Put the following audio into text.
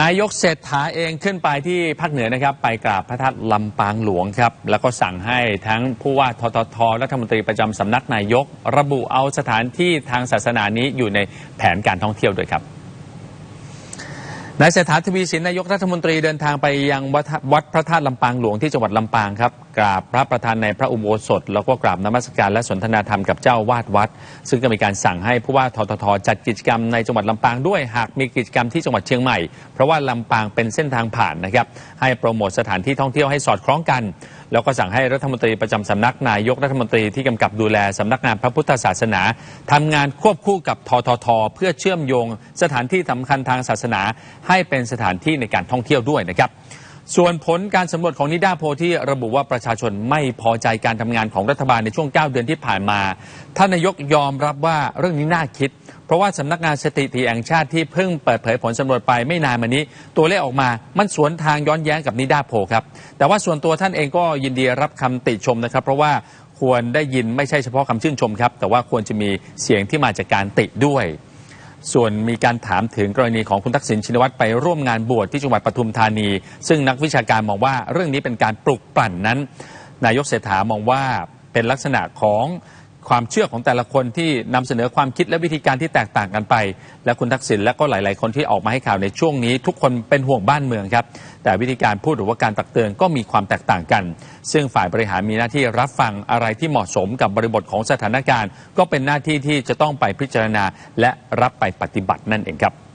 นายกเศรษฐาเองขึ้นไปที่ภาคเหนือนะครับ ไปกราบพระธาตุลำปางหลวงครับ แล้วก็สั่งให้ทั้งผู้ว่าทททรัฐมนตรีประจำสำนักนายก ระบุเอาสถานที่ทางศาสนานี้อยู่ในแผนการท่องเที่ยวด้วยครับ นายเศรษฐาทวีสินนายกรัฐมนตรีเดินทางไปยังวัดวดพระธาตุลำปางหลวงที่จังหวัดลำปางครับกราบพระประธานในพระอุโบสถ แล้วก็กราบนมัสการและสนทนาธรรมกับเจ้าวาดวัด ซึ่งก็มีการสั่งให้ผู้ว่าทททจัดกิจกรรมในจังหวัดลำปางด้วยหากมีกิจกรรมที่จังหวัดเชียงใหม่ เพราะว่าลำปางเป็นเส้นทางผ่านนะครับให้โปรโมทสถานที่ท่องเที่ยวให้สอดคล้องกัน แล้วก็สั่งให้รัฐมนตรีประจำสำนักนายกรัฐมนตรีที่กำกับดูแลสำนักงานพระพุทธศาสนาทำงานควบคู่กับททท เพื่อเชื่อมโยง สถานที่สำคัญทางศาสนา ให้เป็นสถานที่ในการท่องเที่ยวด้วยนะครับ ส่วนผลการสำรวจของนิดาโพที่ระบุว่าประชาชนไม่พอใจการทำงานของรัฐบาลในช่วง 9 เดือนที่ผ่านมา ท่านนายกยอมรับว่าเรื่องนี้น่าคิด เพราะว่าสำนักงานสถิติแห่งชาติที่เพิ่งเปิดเผยผลสำรวจไปไม่นานมานี้ ตัวเลขออกมา มันสวนทางย้อนแย้งกับนิดาโพครับ แต่ว่าส่วนตัวท่านเองก็ยินดีรับคำติชมนะครับ เพราะว่าควรได้ยินไม่ใช่เฉพาะคำชื่นชมครับ แต่ว่าควรจะมีเสียงที่มาจากการติด้วย ส่วนมีการถามถึงกรณีของคุณทักษิณชินวัตรไปร่วมงานบวชที่จังหวัดปทุมธานี ซึ่งนักวิชาการมองว่าเรื่องนี้เป็นการปลุกปั่นนั้น นายกเศรษฐามองว่าเป็นลักษณะของ ความเชื่อของแต่ละคนที่นำเสนอความคิดและวิธีการที่แตกต่างกันไป และคุณทักษิณและก็หลาย ๆ คนที่ออกมาให้ข่าวในช่วงนี้ ทุกคนเป็นห่วงบ้านเมืองครับ แต่วิธีการพูดหรือว่าการตักเตือนก็มีความแตกต่างกัน ซึ่งฝ่ายบริหารมีหน้าที่รับฟังอะไรที่เหมาะสมกับบริบทของสถานการณ์ ก็เป็นหน้าที่ที่จะต้องไปพิจารณาและรับไปปฏิบัตินั่นเองครับ